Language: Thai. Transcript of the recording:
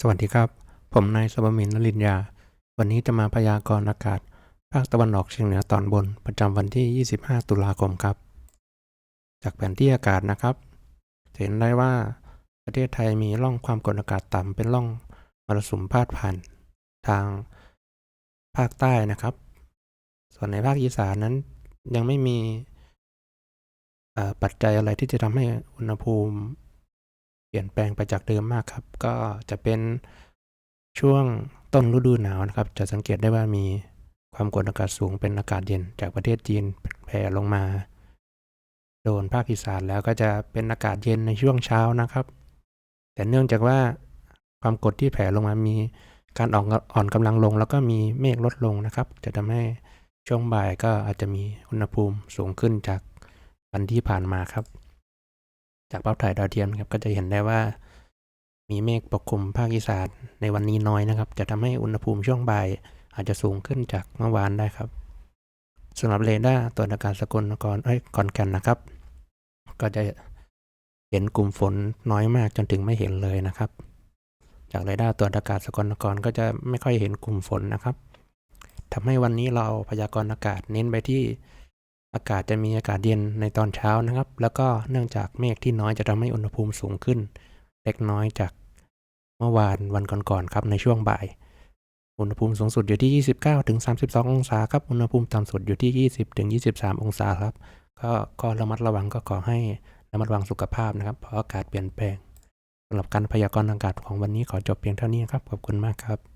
สวัสดีครับ ผมนายสบมินทร์นลินยา วันนี้จะมาพยากรณ์อากาศ ภาคตะวันออกเฉียงเหนือตอนบน ประจำวันที่ 25 ตุลาคมครับ จากแผนที่อากาศนะครับ เห็นได้ว่าประเทศไทยมีร่องความกดอากาศต่ำเป็นร่องมรสุมพาดผ่าน ทางภาคใต้นะครับ ส่วนในภาคอีสานนั้นยังไม่มีปัจจัยอะไรที่จะทำให้อุณหภูมิ เปลี่ยนแปลงไปจากเดิมมากครับ ก็จะเป็นช่วงต้นฤดูหนาวนะครับ จะสังเกตได้ว่ามีความกดอากาศสูงเป็นอากาศเย็นจากประเทศจีนแผ่ลงมา โดนภาคอีสานแล้วก็จะเป็นอากาศเย็นในช่วงเช้านะครับ แต่เนื่องจากว่าความกดที่แผ่ลงมามีการอ่อนอ่อนกำลังลง แล้วก็มีเมฆลดลงนะครับ จะทำให้ช่วงบ่ายก็อาจจะมีอุณหภูมิสูงขึ้นจากวันที่ผ่านมาครับ จากภาพถ่ายดาวเทียมครับก็จะเห็นได้ว่า มีเมฆปกคลุมภาคอีสานในวันนี้น้อยนะครับ จะทำให้อุณหภูมิช่วงบ่าย อาจจะสูงขึ้นจากเมื่อวานได้ครับสำหรับเรดาร์ตรวจอากาศสกลนครเอ้ยขอนแก่นนะครับ ก็จะเห็นกลุ่มฝนน้อยมากจนถึงไม่เห็นเลยนะครับ จากเรดาร์ตรวจอากาศสกลนครก็จะไม่ค่อยเห็นกลุ่มฝนนะครับทำให้วันนี้เราพยากรณ์อากาศเน้นไปที่ อากาศจะมีอากาศเย็นในตอนเช้านะครับ แล้วก็เนื่องจากเมฆที่น้อยจะทำให้อุณหภูมิสูงขึ้น เล็กน้อยจากเมื่อวานวันก่อนๆครับในช่วงบ่าย อุณหภูมิสูงสุดอยู่ที่ 29-32 องศาครับ อุณหภูมิต่ำสุดอยู่ที่ 20-23 องศาครับ ก็ก็ระมัดระวังก็ขอให้ระมัดระวังสุขภาพนะครับ เพราะอากาศเปลี่ยนแปลงสำหรับการพยากรณ์อากาศของวันนี้ขอจบเพียงเท่านี้ครับ ขอบคุณมากครับ